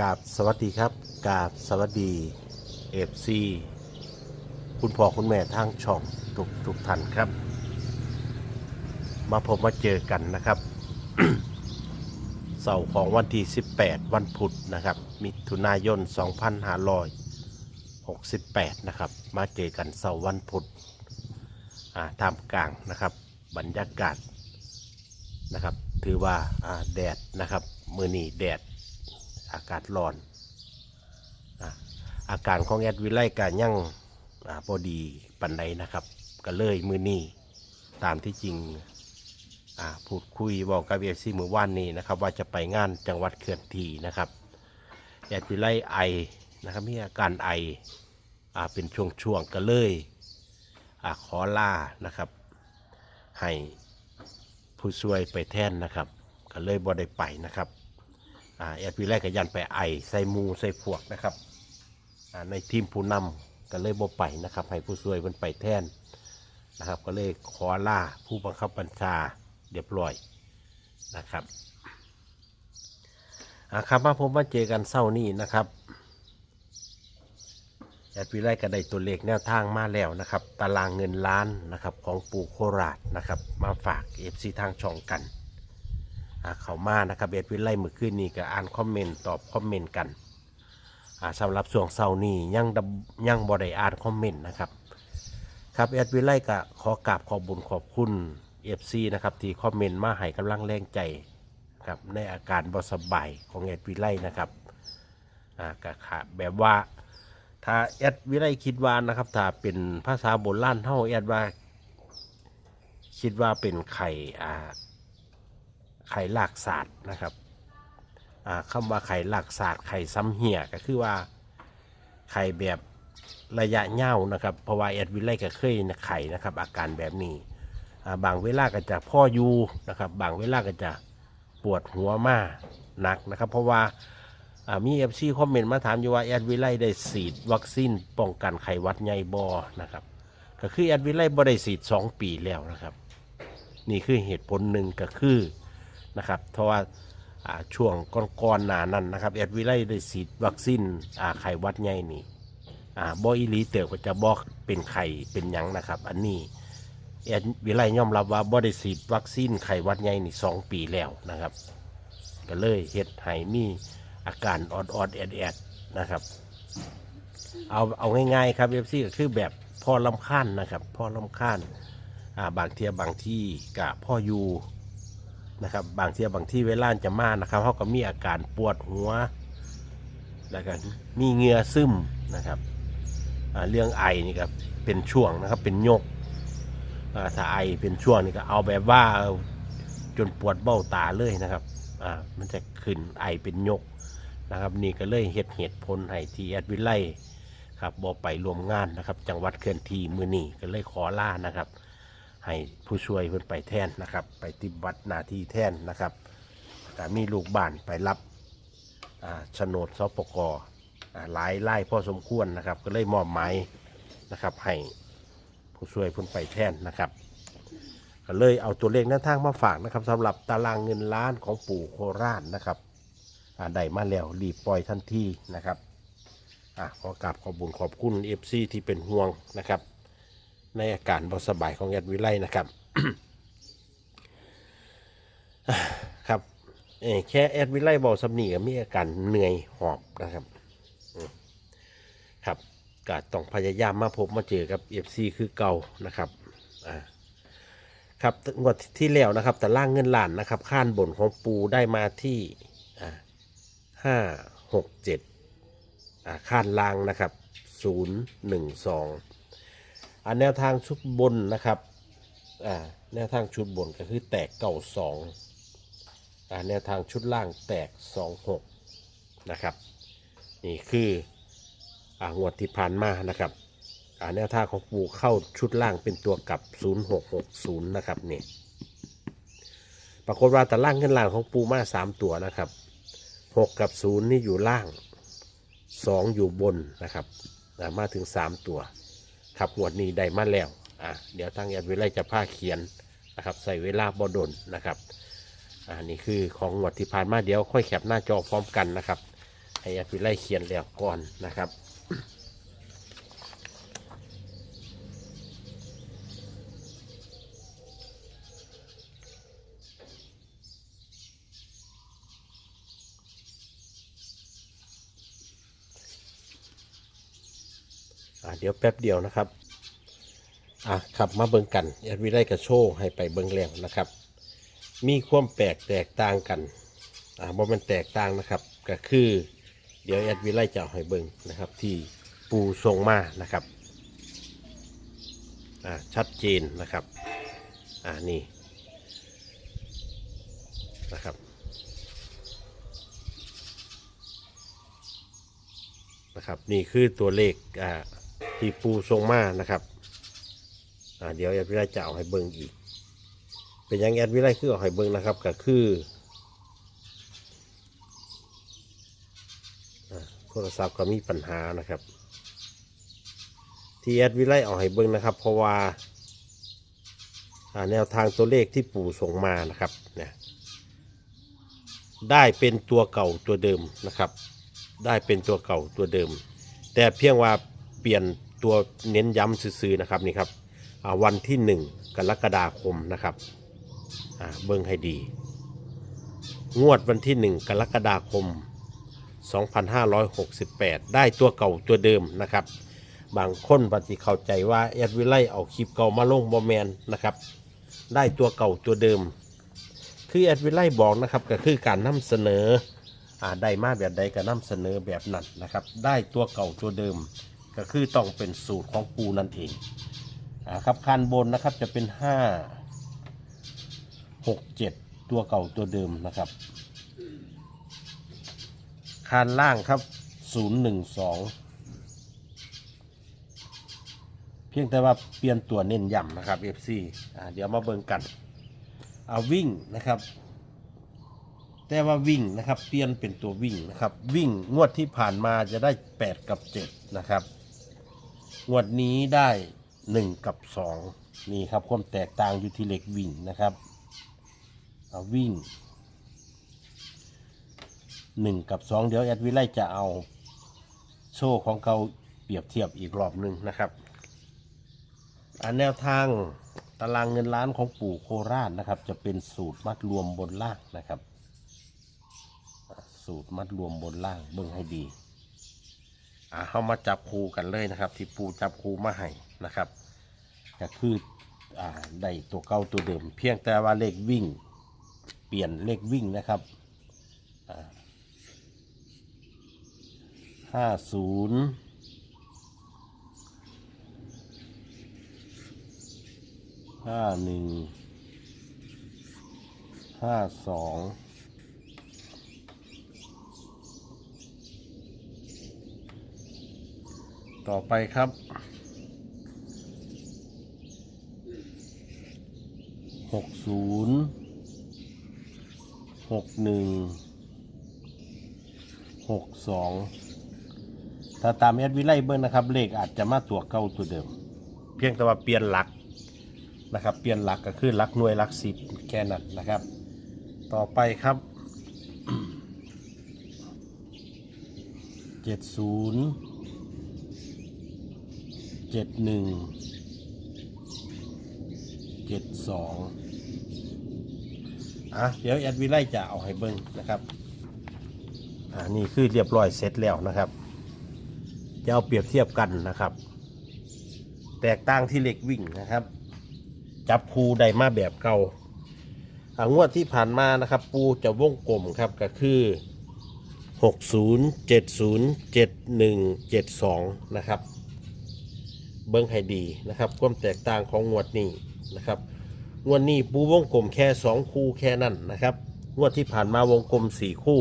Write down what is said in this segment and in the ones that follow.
กราบสวัสดีครับกราบสวัสดีเอฟซีคุณพ่อคุณแม่ทางช่องทุกทุกท่านครับ มาพบมาเจอกันนะครับ เสาร์ของวันที่ 18 วันพุธนะครับ มิถุนายน 2568 นะครับ มาเจอกันเสาร์วันพุธอ่าท่ามกลางนะครับ บรรยากาศนะครับ ถือว่าอ่าแดดนะครับ มือนีแดด อากาศร้อนอาการของแอดวิไลกายังอ่าพอดีปันใดนะครับก็เลยมือนี้ตามที่จริงพูดคุยบอกกับเอฟซีมือว่านนี้นะครับ ว่าจะไปงานจังหวัดเขื่อนทีนะครับแอดวิไลไอนะครับมีอาการไออเป็นช่วงๆก็เลยอขอลานะครับ ให้ผู้ช่วยไปแทนนะครับ ก็เลยบ่ได้ไปนะครับ อ่าแอดวีแรกก็ยันไปไอใส่มูใส่พวกนะครับอ่าในทีมผู้นำก็เลยบ่ไปนะครับ ให้ผู้ช่วยมันไปแทนนะครับ ก็เลยขอล่าผู้บังคับบัญชาเรียบร้อยนะครับอ่าครับมาผมมาเจอกันเศร้านี้นะครับแอดวีไลก็ได้ตัวเลขแนวทางมาแล้วนะครับ ตารางเงินล้านนะครับของปู่โคราชนะครับ มาฝากเอฟซีทางช่องกัน อ่าเขามานะครับเอ็ดวิไลมือขึ้นนี่ก็อ่านคอมเมนต์ตอบคอมเมนต์กันอ่าสำหรับส่วงเสาร์นี้ยังดำยังบริอ่านคอมเมนต์นะครับ ครับเอ็ดวิไลก็ขอกราบขอบบุญขอบคุณเอฟซีนะครับที่คอมเมนต์มาให้กำลังแรงใจครับในอาการบสบายของเอ็ดวิไลนะครับอ่ากะขาแบบว่า ถ้าเอ็ดวิไลคิดว่านะครับ ถ้าเป็นภาษาโบราณเท่าเอ็ดว่า คิดว่าเป็นไข่อ่า ไข่หลากศาสตร์นะครับอ่าคำว่าไข่หลากศาสตร์ไข่ซ้ำเหี่ยก็คือว่าไข่แบบระยะเง่านะครับเพราะว่าแอดวิไลก็เคยไข่นะครับอาการแบบนี้บางเวลาก็จะพ่ออยูนะครับบางเวลาก็จะปวดหัวมากหนักนะครับ เพราะว่ามีเอฟซีคอมเมนต์มาถามอยู่ว่าแอดวิไลได้ฉีดวัคซีนป้องกันไข้หวัดใหญ่บอนะครับก็คือแอดวิไลบ่ได้ฉีดสองปีแล้วนะครับ นี่คือเหตุผลหนึ่งก็คือ นะครับเพราะว่าอ่าช่วงก่อนๆหนานั้นนะครับแอดวิไลได้ฉีดวัคซีนอ่าไข้หวัดใหญ่นี่อ่าบอีหลีเติบก็จะบอกเป็นไข่เป็นหยังนะครับ อันนี้แอดวิไลยอมรับว่าบ่ได้ฉีดวัคซีนไข้หวัดใหญ่นี่สองปีแล้วนะครับ ก็เลยเฮ็ดให้มีอาการออดออดๆแอดแอดๆนะครับ เอาเอาง่ายๆครับเอฟซีก็คือแบบพ่อลำคาญนะครับพ่อลำคาญอ่าบางเทียบางที่กับพ่ออยู่ นะครับบางเทียบางที่เวลาจะมานะครับเขาก็มีอาการปวดหัวแล้วก็มีเหงื่อซึมนะครับเรื่องไอนี่ก็เป็นช่วงนะครับเป็นยกถ้าไอเป็นช่วงนี่ก็เอาแบบว่าจนปวดเบ้าตาเลยนะครับอ่ามันจะขึ้นไอเป็นยกนะครับนี่ก็เลยเหตุเหตุผลให้ทีแอดวิไลครับบอไปรวมงานนะครับ จังหวัดเคลื่อนที่มือนี่ก็เลยขอล่านะครับ ให้ผู้ช่วยเพิ่นไปแทนนะครับ ไปฏิบัติหน้าที่แทนนะครับก็มีลูกบ้านไปรับโฉนดสปกอ่าหลายไล่พอสมควรนะครับ ก็เลยมอบหมายนะครับให้ผู้ช่วยเพิ่นไปแทนนะครับก็เลยเอาตัวเลขแนทางมาฝากนะครับสำหรับตารางเงินล้านของปู่โคราชนะครับได้มาแล้วรีบปล่อยทันทีนะครับอะขอกราบขอบบุญขอบคุณเอฟซีที่เป็นห่วงนะครับ ในอาการบสบายของแอดวิไลนะครับครับแค่แอดวิไลบอสำนีก็มีอาการเหนื่อยหอบนะครับครับก็ต้องพยายามมาพบมาเจอกับเอฟซีคือเก่านะครับอ่าครับงวดที่แล้วนะครับ แต่ล่างเงินล้านนะครับข้านบนของปูได้มาที่ห้าหกเจ็ดข้านล่างนะครับศูนย์หนึ่งสอง อันแนวทางชุดบนนะครับอ่าแนวทางชุดบนก็คือแตกเก่าสองอ่าแนวทางชุดล่างแตกสองหกนะครับนี่คืออ่างวดที่ผ่านมานะครับอ่าแนวทางของปูเข้าชุดล่างเป็นตัวกับ 0660 นะครับนี่ปรากฏว่าแต่ล่างเงินล่างของปูมาสามตัวนะครับ 6 กับ 0 นี่อยู่ล่าง 2 อยู่บนนะครับมาถึง 3 ตัว ครับงวดนี้ได้มาแล้วอะเดี๋ยวทางแอดวิไลจะผ้าเขียนนะครับใส่เวลาบอดนนะครับอ่านี่คือของงวดที่ผ่านมาเดี๋ยวค่อยแคปหน้าจอพร้อมกันนะครับให้แอดวิไลเขียนแล้วก่อนนะครับ อ่าเดี๋ยวแป๊บเดียวนะครับอะครับมาเบิ่งกันแอดวิไลกระโชว์ให้ไปเบิ่งแล้วนะครับ มีความแปลกแตกต่างกันอ่าบ่มันแตกต่างนะครับก็คือ เดี๋ยวแอดวิไลจะเอาให้เบิ่งนะครับ ที่ปูทรงมานะครับอ่าชัดเจนนะครับอ่านี่นะครับนะครับ นี่คือตัวเลขอ่า ที่ปูทรงมานะครับอ่าเดี๋ยวแอดวิไลจะเอาให้เบิ่งอีก เป็นยังแอดวิไลคือเอาให้เบิ่งนะครับก็คืออ่าโทรศัพท์ก็มีปัญหานะครับ ที่แอดวิไลเอาให้เบิ่งนะครับ เพราะว่าอ่าแนวทางตัวเลขที่ปู่ส่งมานะครับเนี่ยได้เป็นตัวเก่าตัวเดิมนะครับ ได้เป็นตัวเก่าตัวเดิม แต่เพียงว่า เปลี่ยนตัวเน้นย้ำซื่อๆนะครับนี่ครับวันที่ 1 กรกฎาคมนะครับเบิ่งให้ดี งวดวันที่ 1 กรกฎาคม 2568 ได้ตัวเก่าตัวเดิมนะครับ บางคนปฏิเข้าใจว่าแอดวิไลเอาคลิปเก่ามาลงบอแมนนะครับ ได้ตัวเก่าตัวเดิม คือแอดวิไลบอกนะครับก็คือการนำเสนออได้มาแบบใดก็นำเสนอแบบนั้นนะครับ ได้ตัวเก่าตัวเดิม ก็คือต้องเป็นสูตรของปูนั่นเองอ่าครับคันบนนะครับจะเป็นห้าหกเจ็ดตัวเก่าตัวเดิมนะครับคานล่างครับศูนย์หนึ่งสองเพียงแต่ว่าเปลี่ยนตัวเน้นย้ำนะครับ FC อ่าเดี๋ยวมาเบิ่งกันเอาวิ่งนะครับ แต่ว่าวิ่งนะครับ เปลี่ยนเป็นตัววิ่งนะครับ วิ่งงวดที่ผ่านมาจะได้ 8 กับ 7 นะครับ งวดนี้ได้1กับ2นี่ครับความแตกต่างอยู่ที่เหล็กวิ่งนะครับเอาวิ่ง1กับ2เดี๋ยวแอดวิไลจะเอาโชว์ของเกาเปรียบเทียบอีกรอบหนึ่งนะครับอันแนวทางตารางเงินล้านของปู่โคราชนะครับ จะเป็นสูตรมัดรวมบนล่างนะครับ สูตรมัดรวมบนล่างเบิ่งให้ดี อ่าเข้ามาจับคูกันเลยนะครับ ที่ปูจับคูมาให้นะครับก็คืออ่าได้ตัวเก่าตัวเดิม เพียงแต่ว่าเลขวิ่ง เปลี่ยนเลขวิ่งนะครับห้าศูนย์ห้าหนึ่งห้าสอง ต่อไปครับ หกศูนย์หกหนึ่งหกสองถ้าตามแอดวิไลเบิ้งนะครับ เลขอาจจะมาตัวเก่าตัวเดิม เพียงแต่ว่าเปลี่ยนหลักนะครับ เปลี่ยนหลักก็คือหลักหน่วยหลักสิบแค่นั้นนะครับ ต่อไปครับเจ็ดศูนย์ เจ็ดหนึ่งเจ็ดสองอะเดี๋ยวแอดวิไลจะเอาให้เบิ้งนะครับอ่านี่คือเรียบร้อยเสร็จแล้วนะครับ จะเอาเปรียบเทียบกันนะครับ แตกต่างที่เหล็กวิ่งนะครับ จับคูได้มาแบบเก่าอ่างวดที่ผ่านมานะครับ ปูจะวงกลมครับก็คือ 60 70 71 72 นะครับ เบิ้งให้ดีนะครับ ความแตกต่างของงวดนี้นะครับ งวดนี้ปูวงกลมแค่ 2 คู่แค่นั้นนะครับ งวดที่ผ่านมาวงกลม 4 คู่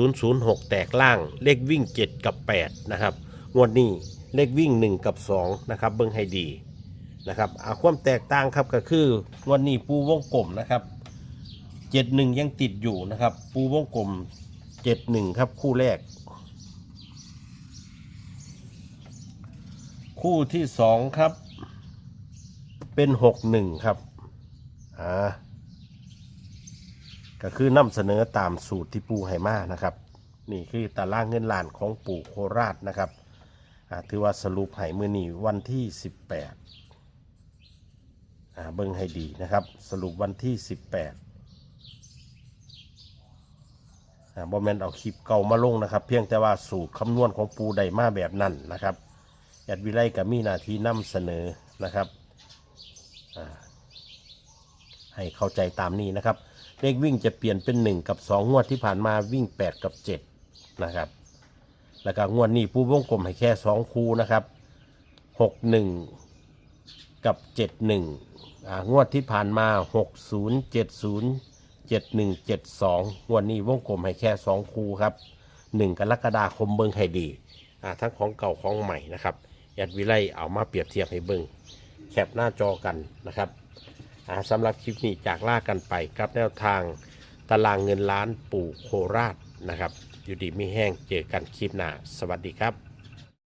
6006 แตกล่าง เลขวิ่ง 7 กับ 8 นะครับ งวดนี้เลขวิ่ง 1 กับ 2 นะครับ เบิ้งให้ดีนะครับอาความแตกต่างครับก็คืองวดนี้ปูวงกลมนะครับ71 ยังติดอยู่นะครับ ปูวงกลม 71 ครับคู่แรก คู่ที่สองครับ เป็นหกหนึ่งครับ อ่า ก็คือนำเสนอตามสูตรที่ปูให้มานะครับ นี่คือตารางเงินล้านของปู่โคราชนะครับอ่าถือว่าสรุปให้มือนีวันที่ 18อ่าเบิ่งให้ดีนะครับ สรุปวันที่ 18อ่าบอมแมนเอาคลิปเก่ามาลงนะครับ เพียงแต่ว่าสูตรคำนวณของปูได้มาแบบนั้นนะครับ ดวิไลกับมีหนาทีนำเสนอนะครับให้เข้าใจตามนี้นะครับ เลขวิ่งจะเปลี่ยนเป็น 1 กับ 2 งวดที่ผ่านมาวิ่ง 8 กับ 7 นะครับ แล้วก็งวดนี้ปูวงกลมให้แค่ 2 คูนะครับ 61 กับ 71อ่างวดที่ผ่านมา 60 70 71 72งวดนี้วงกลมให้แค่ 2 คูครับ 1 กรกฎาคมเบิงให้ดีทั้งของเก่าของใหม่นะครับ แอดวิไลเอามาเปรียบเทียบให้เบิงแคปหน้าจอกันนะครับสำหรับคลิปนี้จากล่ากันไปกับแนวทางตารางเงินล้านปู่โคราชนะครับ อยู่ดีไม่แห้งเจอกันคลิปหน้า สวัสดีครับ